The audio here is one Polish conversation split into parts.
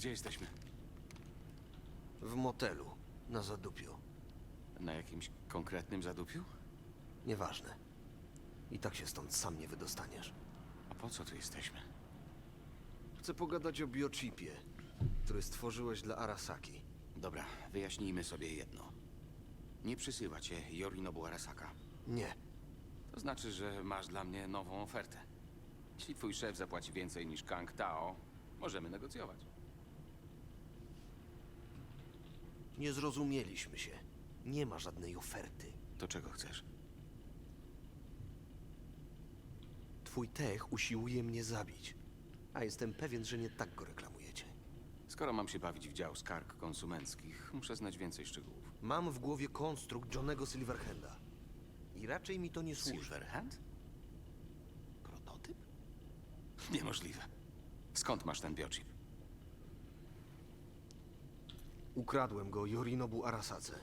Gdzie jesteśmy? w motelu, na zadupiu. Na jakimś konkretnym zadupiu? Nieważne. I tak się stąd sam nie wydostaniesz. A po co tu jesteśmy? Chcę pogadać o biochipie, który stworzyłeś dla Arasaki. Dobra, wyjaśnijmy sobie jedno. Nie przysyła cię Yorinobu Arasaka. Nie, To znaczy, że masz dla mnie nową ofertę. Jeśli twój szef zapłaci więcej niż Kang Tao, możemy negocjować. Nie zrozumieliśmy się. Nie ma żadnej oferty. To czego chcesz? Twój tech usiłuje mnie zabić. A jestem pewien, że nie tak go reklamujecie. Skoro mam się bawić w dział skarg konsumenckich, muszę znać więcej szczegółów. Mam w głowie konstrukt Johnego Silverhanda. I raczej mi to nie służy. Silverhand? Prototyp? Niemożliwe. Skąd masz ten biochip? Ukradłem go Yorinobu Arasace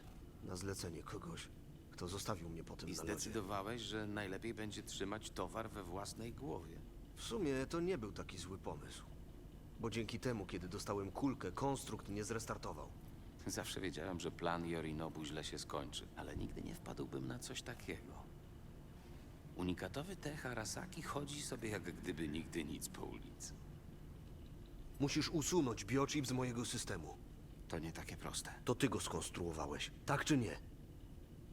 na zlecenie kogoś, kto zostawił mnie potem I na lodzie. zdecydowałeś, że najlepiej będzie trzymać towar we własnej głowie. W sumie to nie był taki zły pomysł. Bo dzięki temu, kiedy dostałem kulkę, konstrukt nie zrestartował. Zawsze wiedziałem, że plan Yorinobu źle się skończy, ale nigdy nie wpadłbym na coś takiego. Unikatowy tech Arasaki chodzi sobie jak gdyby nigdy nic po ulicy. Musisz usunąć biochip z mojego systemu. To nie takie proste. To ty go skonstruowałeś, tak czy nie?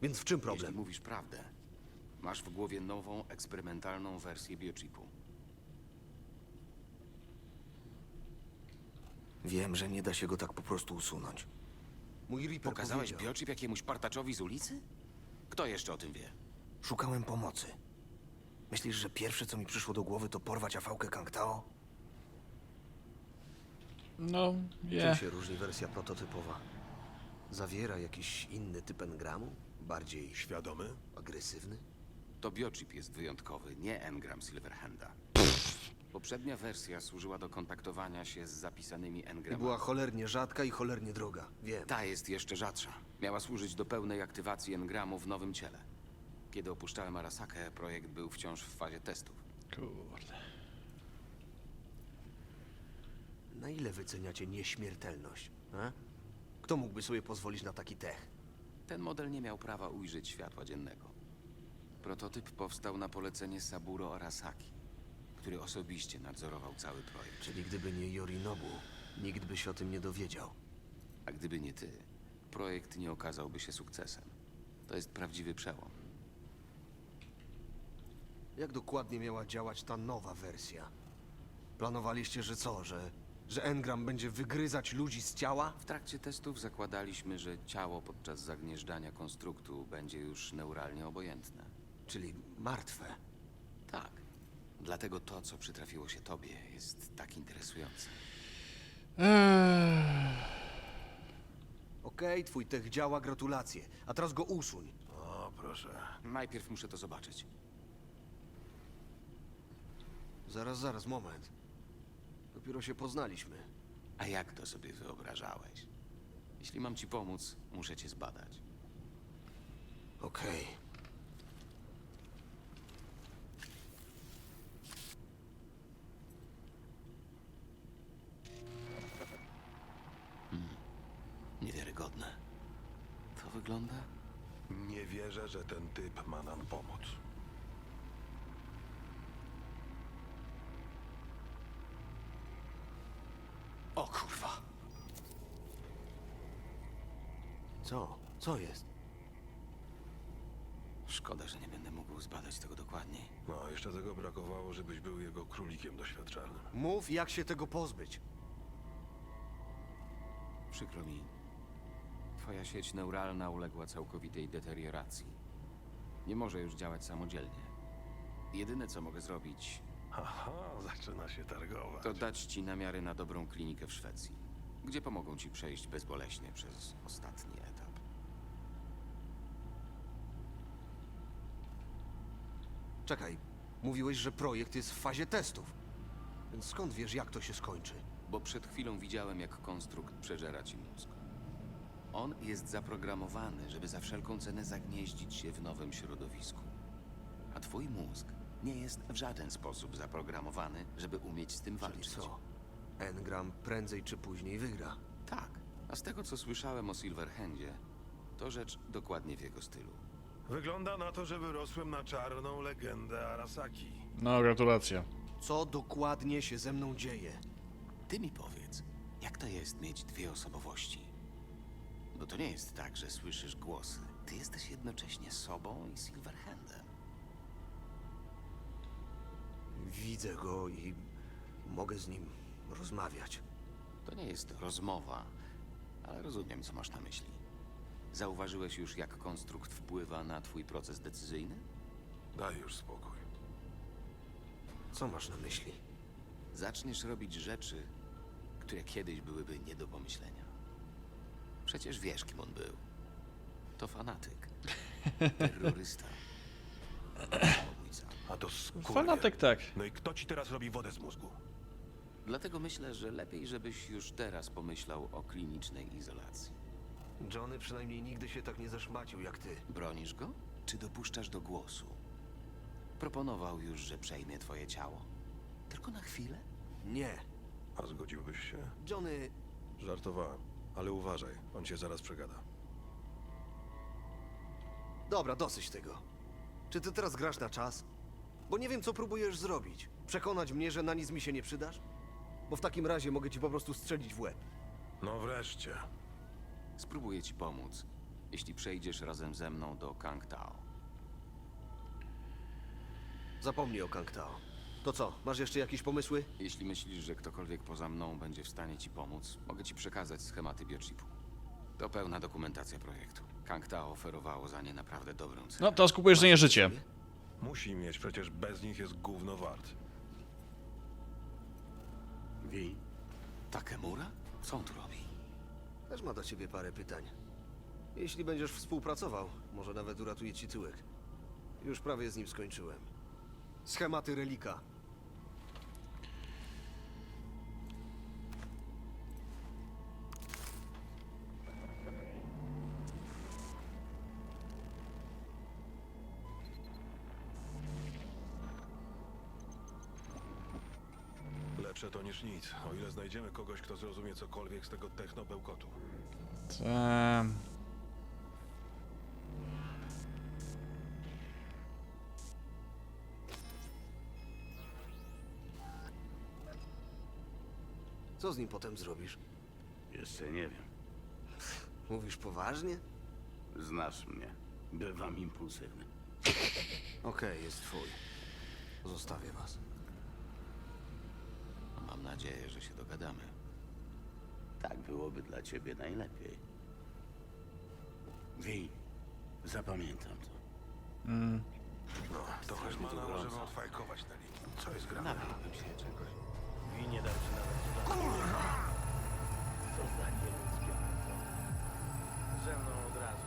Więc w czym Jeśli problem? mówisz prawdę, masz w głowie nową, eksperymentalną wersję biochipu. Wiem, że nie da się go tak po prostu usunąć. Mój Reaper Pokazałeś powiedział, biochip jakiemuś partaczowi z ulicy? Kto jeszcze o tym wie? Szukałem pomocy. Myślisz, że pierwsze, co mi przyszło do głowy, to porwać afałkę Kangtao? No, Czym je. się różni wersja prototypowa? Zawiera jakiś inny typ engramu? Bardziej Świadomy? agresywny? To biochip jest wyjątkowy, nie engram Silverhanda. Poprzednia wersja służyła do kontaktowania się z zapisanymi I engramami. była cholernie rzadka i cholernie droga. Wiem. Ta jest jeszcze rzadsza. Miała służyć do pełnej aktywacji engramu w nowym ciele. Kiedy opuszczałem Arasakę, projekt był wciąż w fazie testów. Kurde. Na ile wyceniacie nieśmiertelność? A? Kto mógłby sobie pozwolić na taki tech? Ten model nie miał prawa ujrzeć światła dziennego. Prototyp powstał na polecenie Saburo Arasaki, który osobiście nadzorował cały projekt. Czyli gdyby nie Yorinobu, nikt by się o tym nie dowiedział. A gdyby nie ty, projekt nie okazałby się sukcesem. To jest prawdziwy przełom. Jak dokładnie miała działać ta nowa wersja? Planowaliście, że co, że, że engram będzie wygryzać ludzi z ciała? W trakcie testów zakładaliśmy, że ciało podczas zagnieżdżania konstruktu będzie już neuralnie obojętne. Czyli martwe. Tak. Dlatego to, co przytrafiło się tobie, jest tak interesujące. Okej, twój tech działa, gratulacje. A teraz go usuń. O, proszę. Najpierw muszę to zobaczyć. Zaraz, zaraz, moment. Dopiero się poznaliśmy. A jak to sobie wyobrażałeś? Jeśli mam ci pomóc, muszę cię zbadać. Okej. Niewiarygodne. To wygląda? Nie wierzę, że ten typ ma nam pomóc. O kurwa! Co? Jest? Szkoda, że nie będę mógł zbadać tego dokładniej. No, jeszcze tego brakowało, żebyś był jego królikiem doświadczalnym. Mów, jak się tego pozbyć. Przykro mi. Twoja sieć neuralna uległa całkowitej deterioracji. Nie może już działać samodzielnie. Jedyne, co mogę zrobić, Haha, zaczyna się targować. to dać ci namiary na dobrą klinikę w Szwecji, gdzie pomogą ci przejść bezboleśnie przez ostatni etap. Czekaj, mówiłeś, że projekt jest w fazie testów. Więc skąd wiesz, jak to się skończy? Bo przed chwilą widziałem, jak konstrukt przeżera ci mózg. On jest zaprogramowany, żeby za wszelką cenę zagnieździć się w nowym środowisku. A twój mózg nie jest w żaden sposób zaprogramowany, żeby umieć z tym Czyli walczyć. co? Engram prędzej czy później wygra. Tak, a z tego co słyszałem o Silverhandzie, to rzecz dokładnie w jego stylu. Wygląda na to, że wyrosłem na czarną legendę Arasaki. No, gratulacje. Co dokładnie się ze mną dzieje? Ty mi powiedz, jak to jest mieć dwie osobowości? Bo to nie jest tak, że słyszysz głosy. Ty jesteś jednocześnie sobą i Silverhandem. Widzę go i mogę z nim rozmawiać. To nie jest rozmowa, ale rozumiem, co masz na myśli. Zauważyłeś już, jak konstrukt wpływa na twój proces decyzyjny? Daj już spokój. Co masz na myśli? Zaczniesz robić rzeczy, które kiedyś byłyby nie do pomyślenia. Przecież wiesz, kim on był. To fanatyk. Terrorysta. A to skurwiel. Fanatyk tak. No i kto ci teraz robi wodę z mózgu? Dlatego myślę, że lepiej, żebyś już teraz pomyślał o klinicznej izolacji. Johnny przynajmniej nigdy się tak nie zaszmacił jak ty. Bronisz go, czy dopuszczasz do głosu? Proponował już, że przejmie twoje ciało. Tylko na chwilę? Nie. A zgodziłbyś się? Johnny, Żartowałem. Ale uważaj, on cię zaraz przegada. dobra, dosyć tego. Czy ty teraz grasz na czas? Bo nie wiem, co próbujesz zrobić. Przekonać mnie, że na nic mi się nie przydasz? Bo w takim razie mogę ci po prostu strzelić w łeb. No wreszcie. Spróbuję ci pomóc, jeśli przejdziesz razem ze mną do Kang Tao. Zapomnij o Kang Tao. To co, masz jeszcze jakieś pomysły? Jeśli myślisz, że ktokolwiek poza mną będzie w stanie ci pomóc, mogę ci przekazać schematy biochipu. To pełna dokumentacja projektu. Kang Tao oferowało za nie naprawdę dobrą cenę. No, teraz kupujesz nie życie. Musi mieć, przecież bez nich jest gówno wart. Wi? Takemura? Co on tu robi? Też ma do ciebie parę pytań. Jeśli będziesz współpracował, może nawet uratuje ci tyłek. Już prawie z nim skończyłem. Schematy relika. Lepsze to niż nic, o ile znajdziemy kogoś, kto zrozumie cokolwiek z tego technobełkotu. Ta... Co z nim potem zrobisz? Jeszcze nie wiem. Mówisz poważnie? Znasz mnie. Bywam impulsywny. Okej, jest twój. Zostawię was. Się dogadamy. Tak byłoby dla ciebie najlepiej. Wi, zapamiętam to. Mm. No, to Hermana możemy odfajkować na linii. Co jest grane? Napiłbym się czegoś. Wi nie dam ci nawet Kurwa! Co za nieludzkie. Ze mną od razu.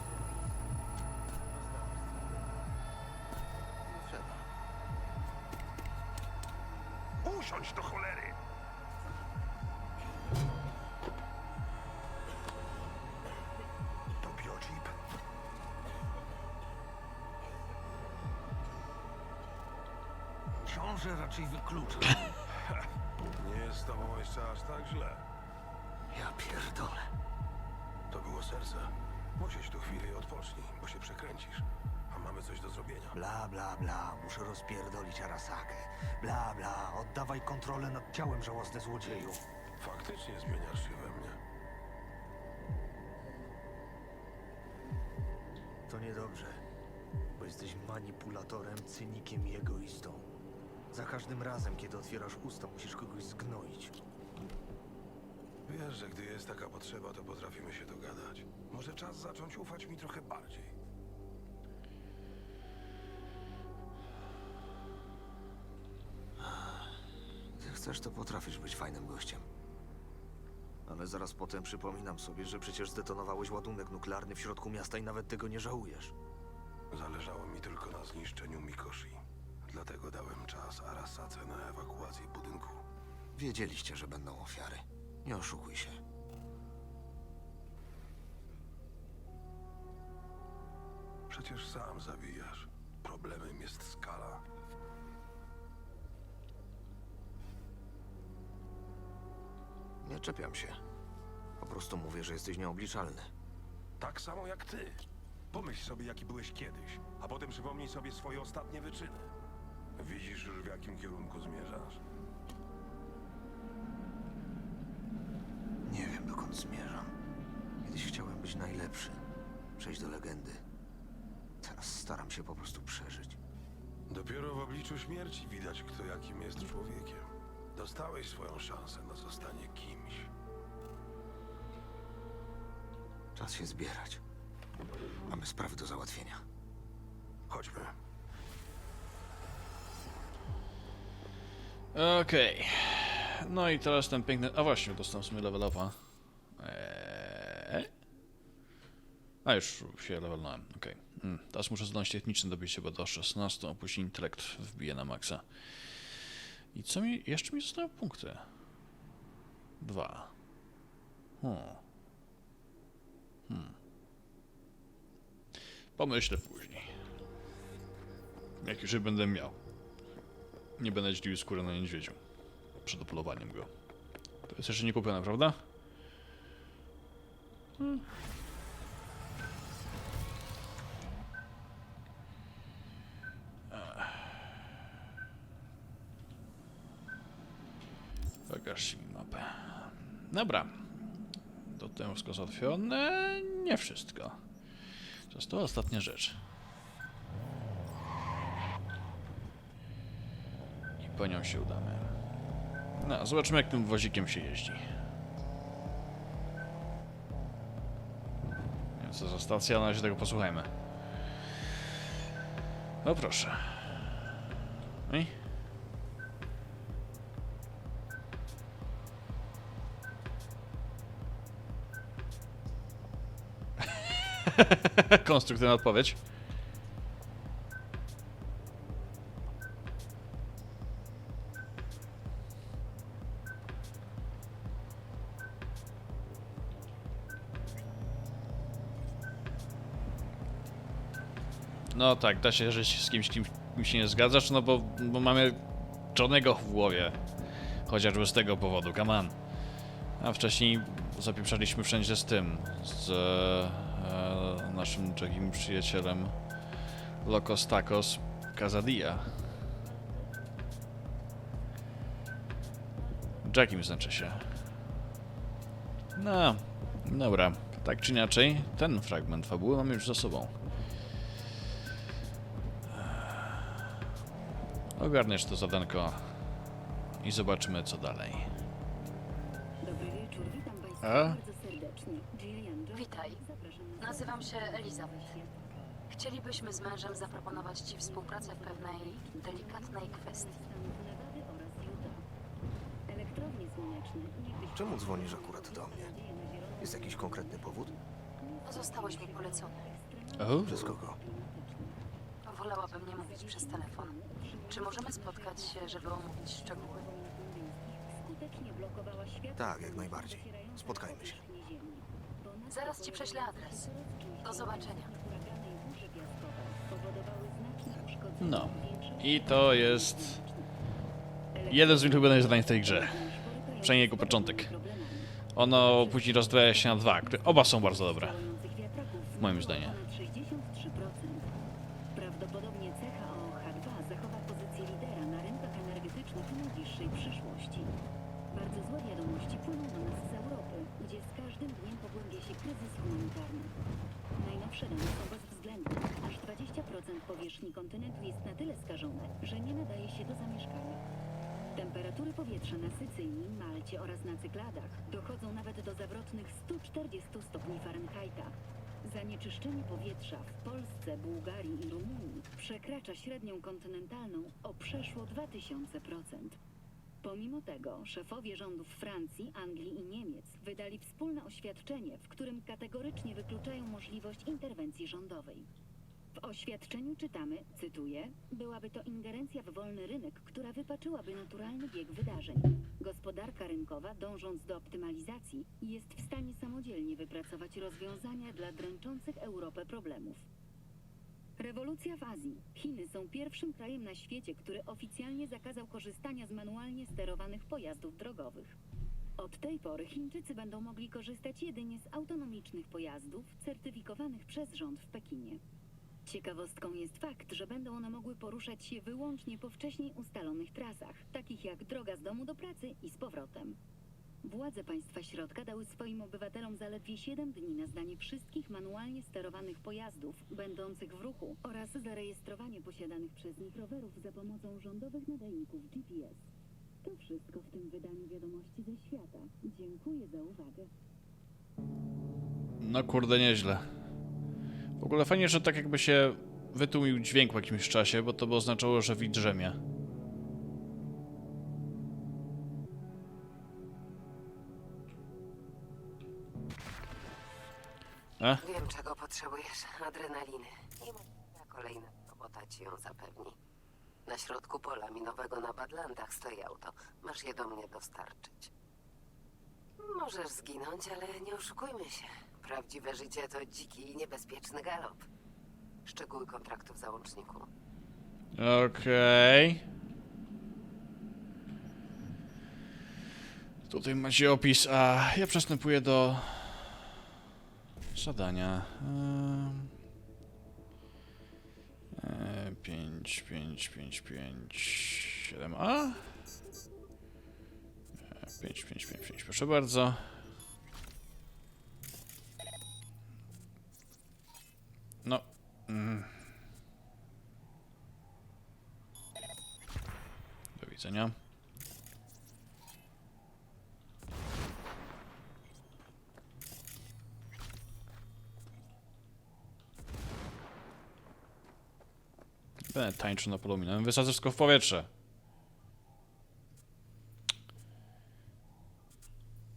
Usiądź do cholery! Raczej wyklucza. Nie jest z tobą jeszcze aż tak źle. Ja pierdolę. To było serce. Posiedź tu chwilę i odpocznij, bo się przekręcisz. A mamy coś do zrobienia. Bla, bla, bla, muszę rozpierdolić Arasakę. Bla, bla, oddawaj kontrolę nad ciałem, żałosny złodzieju. Faktycznie zmieniasz się we mnie. To niedobrze, bo jesteś manipulatorem, cynikiem i egoistą. Za każdym razem, kiedy otwierasz usta, musisz kogoś zgnoić. Wiesz, że gdy jest taka potrzeba, to potrafimy się dogadać. Może czas zacząć ufać mi trochę bardziej. Gdy chcesz, to potrafisz być fajnym gościem. Ale zaraz potem przypominam sobie, że przecież zdetonowałeś ładunek nuklearny w środku miasta i nawet tego nie żałujesz. Zależało mi tylko na zniszczeniu Mikoshi. Dlatego dałem czas Arasace na ewakuację budynku. Wiedzieliście, że będą ofiary. Nie oszukuj się. Przecież sam zabijasz. Problemem jest skala. Nie czepiam się. Po prostu mówię, że jesteś nieobliczalny. Tak samo jak ty. Pomyśl sobie, jaki byłeś kiedyś, a potem przypomnij sobie swoje ostatnie wyczyny. Widzisz już, w jakim kierunku zmierzasz. Nie wiem, dokąd zmierzam. Kiedyś chciałem być najlepszy, przejść do legendy. Teraz staram się po prostu przeżyć. Dopiero w obliczu śmierci widać, kto jakim jest człowiekiem. Dostałeś swoją szansę na zostanie kimś. Czas się zbierać. Mamy sprawy do załatwienia. Chodźmy. Okej. No i teraz ten piękny... A właśnie, dostałem sobie level. Eee? A już się levelnąłem, okej. Mm, teraz muszę zdolność techniczne dobić chyba do 16, a później intelekt wbiję na maksa. I co mi... Jeszcze mi zostały punkty. Dwa. Hmm. Hmm. Pomyślę później. Jak już będę miał. Nie będę dzielił skóry na niedźwiedziu. Przed upolowaniem go. To jest jeszcze nie kupione, prawda? Hmm. Pokaż mi mapę. Dobra. To tym wszystko załatwione. Nie wszystko. Została ostatnia rzecz. Po nią się udamy. No, zobaczymy jak tym wozikiem się jeździ. Nie wiem co za stacja, na razie tego posłuchajmy. No proszę. I? Konstruktywna odpowiedź. No tak, da się żyć z kimś, kim, kim się nie zgadzasz, no bo, bo mamy Johnego w głowie. Chociażby z tego powodu, come on. A wcześniej zapieprzaliśmy wszędzie z tym, z e, naszym drugim przyjacielem Locos Tacos Casadia. Jackim znaczy się. No, dobra. Tak czy inaczej, ten fragment fabuły mamy już za sobą. Ogarniesz to zadanko i zobaczymy co dalej. Dobry wieczór, witam Państwa bardzo serdecznie. Jones, Witaj. zapraszam na Nazywam się Elizabeth. Chcielibyśmy z mężem zaproponować Ci współpracę w pewnej delikatnej kwestii. Stanów Nevady oraz Utah. Elektrownie słoneczne niegdyś Czemu dzwonisz akurat do mnie? Jest jakiś konkretny powód? Zostałeś mi polecony. O, Przez kogo? Wolałabym nie mówić przez telefon. Czy możemy spotkać się, żeby omówić szczegóły? Tak, jak najbardziej. Spotkajmy się. Zaraz Ci prześlę adres. Do zobaczenia. No. i to jest jeden z moich ulubionych zadań w tej grze. Przynajmniej jego początek. Ono później rozwija się na dwa, które oba są bardzo dobre. Moim zdaniem. Dane są bezwzględne. Aż 20% powierzchni kontynentu jest na tyle skażone, że nie nadaje się do zamieszkania. Temperatury powietrza na Sycylii, Malcie oraz na Cykladach dochodzą nawet do zawrotnych 140 stopni Fahrenheita. Zanieczyszczenie powietrza w Polsce, Bułgarii i Rumunii przekracza średnią kontynentalną o przeszło 2000%. Pomimo tego szefowie rządów Francji, Anglii i Niemiec wydali wspólne oświadczenie, w którym kategorycznie wykluczają możliwość interwencji rządowej. W oświadczeniu czytamy, cytuję, byłaby to ingerencja w wolny rynek, która wypaczyłaby naturalny bieg wydarzeń. Gospodarka rynkowa, dążąc do optymalizacji, jest w stanie samodzielnie wypracować rozwiązania dla dręczących Europę problemów. Rewolucja w Azji. Chiny są pierwszym krajem na świecie, który oficjalnie zakazał korzystania z manualnie sterowanych pojazdów drogowych. Od tej pory Chińczycy będą mogli korzystać jedynie z autonomicznych pojazdów certyfikowanych przez rząd w Pekinie. Ciekawostką jest fakt, że będą one mogły poruszać się wyłącznie po wcześniej ustalonych trasach, takich jak droga z domu do pracy i z powrotem. Władze państwa środka dały swoim obywatelom zaledwie 7 dni na zdanie wszystkich manualnie sterowanych pojazdów będących w ruchu oraz zarejestrowanie posiadanych przez nich rowerów za pomocą rządowych nadajników GPS. To wszystko w tym wydaniu wiadomości ze świata. Dziękuję za uwagę. No kurde, nieźle. W ogóle fajnie, że tak jakby się wytłumił dźwięk po jakimś czasie, bo to by oznaczało, że widz E? Wiem, czego potrzebujesz. Adrenaliny. I moja kolejna robota ci ją zapewni. Na środku pola minowego na Badlandach stoi auto. Masz je do mnie dostarczyć. Możesz zginąć, ale nie oszukujmy się. Prawdziwe życie to dziki i niebezpieczny galop. Szczegóły kontraktu w załączniku. Okej. Tutaj macie opis, a ja przystępuję do zadania. Ehm. E, 5, 5, 5, 5, 7a. 5, 5, 5, 5, proszę bardzo. No. Mm. Do widzenia. Będę tańczył na polu minowym. Wysadzę wszystko w powietrze.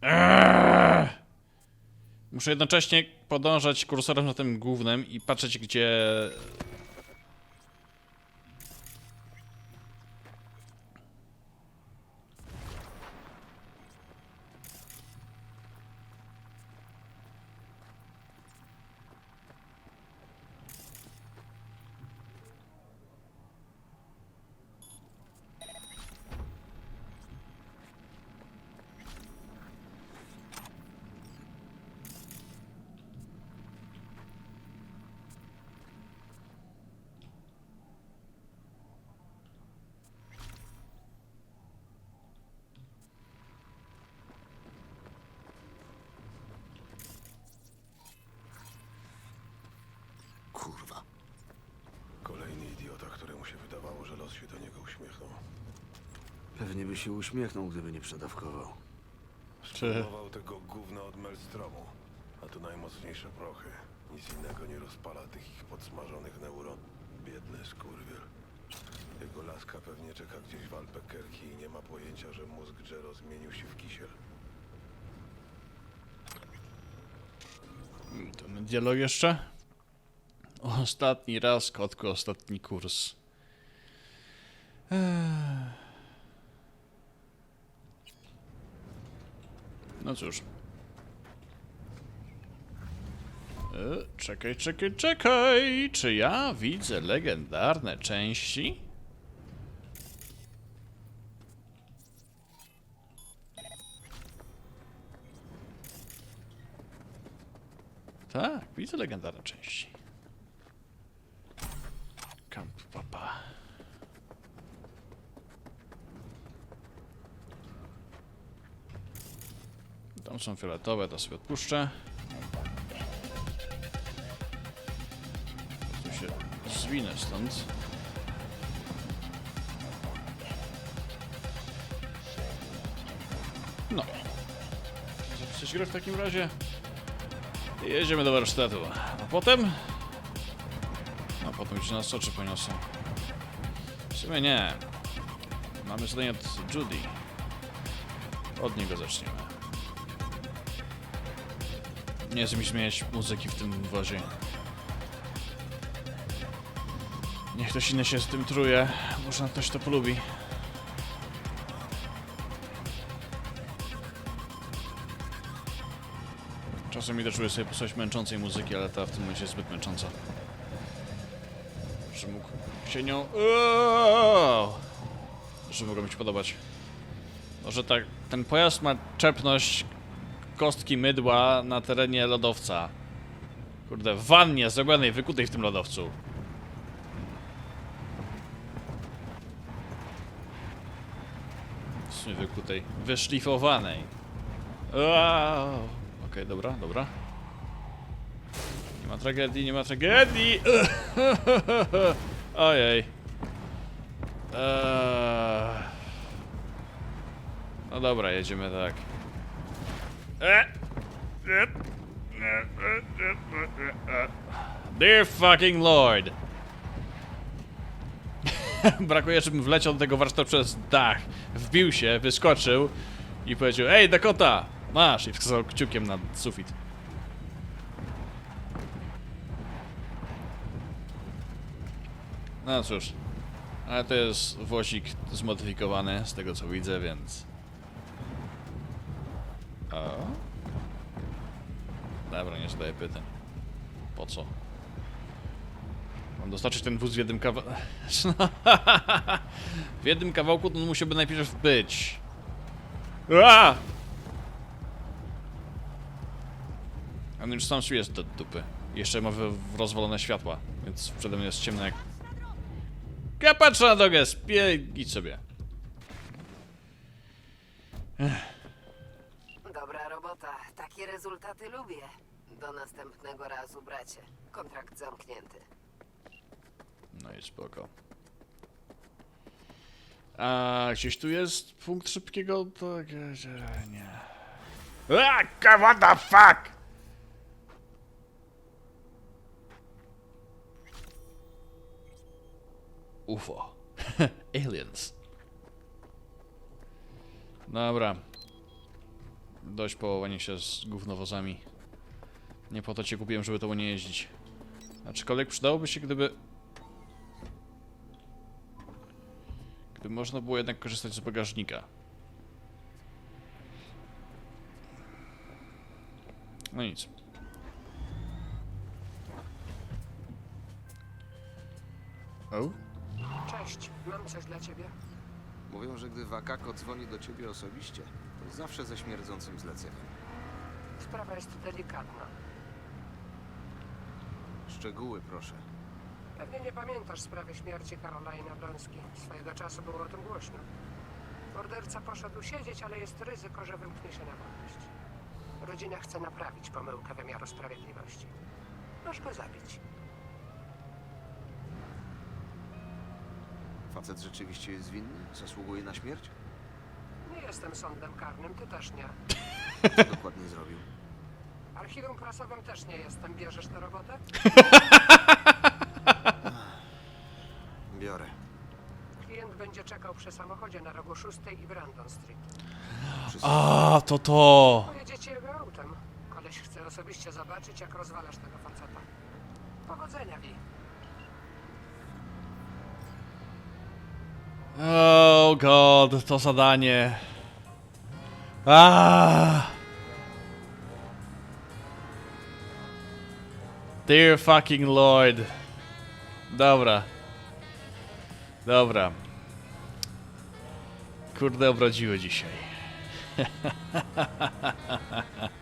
Eee! Muszę jednocześnie podążać kursorem na tym głównym i patrzeć, gdzie Kurwa. Kolejny idiota, któremu się wydawało, że los się do niego uśmiechnął. Pewnie by się uśmiechnął, gdyby nie przedawkował. Spróbował tego gówna od Melstromu. A tu najmocniejsze prochy. Nic innego nie rozpala tych ich podsmażonych neuron. Biedny skurwiel. Jego laska pewnie czeka gdzieś w Albuquerque i nie ma pojęcia, że mózg Jero zmienił się w kisiel. To my dialog jeszcze? Ostatni raz, kotku, ostatni kurs. Eee. No cóż. E, czekaj, czekaj, czekaj! Czy ja widzę legendarne części? Tak, widzę legendarne części. Są fioletowe, to sobie odpuszczę. Tu się zwinę stąd. No. Zapisać grę w takim razie. Jedziemy do warsztatu. A potem... A potem już nas oczy poniosą. W sumie nie. Mamy zadanie od Judy. Od niego zaczniemy. Nie chcę mi zmieniać muzyki w tym wozie. Niech ktoś inny się z tym truje. Może ktoś to polubi. Czasem czuję sobie posłuchać męczącej muzyki, ale ta w tym momencie jest zbyt męcząca. Że mógł się nią... Eee! Że mogło mi się podobać. że tak, ten pojazd ma czepność kostki mydła na terenie lodowca. Kurde, w wannie zrobionej, wykutej w tym lodowcu. W sumie wykutej, wyszlifowanej. Okej, dobra, dobra. Nie ma tragedii, nie ma tragedii! Ojej. Eee. No dobra, jedziemy tak. Dear fucking lord. Brakuje, żebym wleciał do tego warsztatu przez dach. Wbił się, wyskoczył i powiedział Ej, Dakota! Masz! I wskazał kciukiem na sufit. No cóż. Ale to jest wozik zmodyfikowany, z tego co widzę, więc... O? Dobra, nie zadaję pytań. Po co? Mam dostarczyć ten wóz w jednym kawałku... w jednym kawałku to on musiałby najpierw być. A! On już sam jest do dupy. Jeszcze ma w, rozwalone światła, więc przede mną jest ciemno jak... Ja patrzę na drogę, spie... sobie. Dobra robota. Takie rezultaty lubię. Do następnego razu, bracie. Kontrakt zamknięty. No i spoko. A gdzieś tu jest punkt szybkiego, to... nie. A, what the fuck! UFO. Aliens. Dobra. Dość połowanie się z gównowozami. Nie po to cię kupiłem, żeby to nie jeździć. Aczkolwiek przydałoby się, gdyby... Gdyby można było jednak korzystać z bagażnika. No nic. O? Cześć, mam coś dla ciebie. Mówią, że gdy Wakako dzwoni do ciebie osobiście, zawsze ze śmierdzącym zleceniem. Sprawa jest delikatna. Szczegóły, proszę. Pewnie nie pamiętasz sprawy śmierci Karolina Blonski. Swojego czasu było o tym głośno. Morderca poszedł siedzieć, ale jest ryzyko, że wymknie się na wolność. Rodzina chce naprawić pomyłkę wymiaru sprawiedliwości. Masz go zabić. Facet rzeczywiście jest winny? Zasługuje na śmierć? Jestem sądem karnym, ty też nie. Co dokładnie zrobił? Archiwum prasowym też nie jestem. Bierzesz tę robotę? Biorę. Klient będzie czekał przy samochodzie na rogu 6 i Brandon Street. A, to to! Pojedziecie jego autem. Koleś chce osobiście zobaczyć, jak rozwalasz tego faceta. Powodzenia, Wi. Oh god, to zadanie. Ah. Dear fucking lord. Dobra. Dobra. Kurde, obrodziły dzisiaj.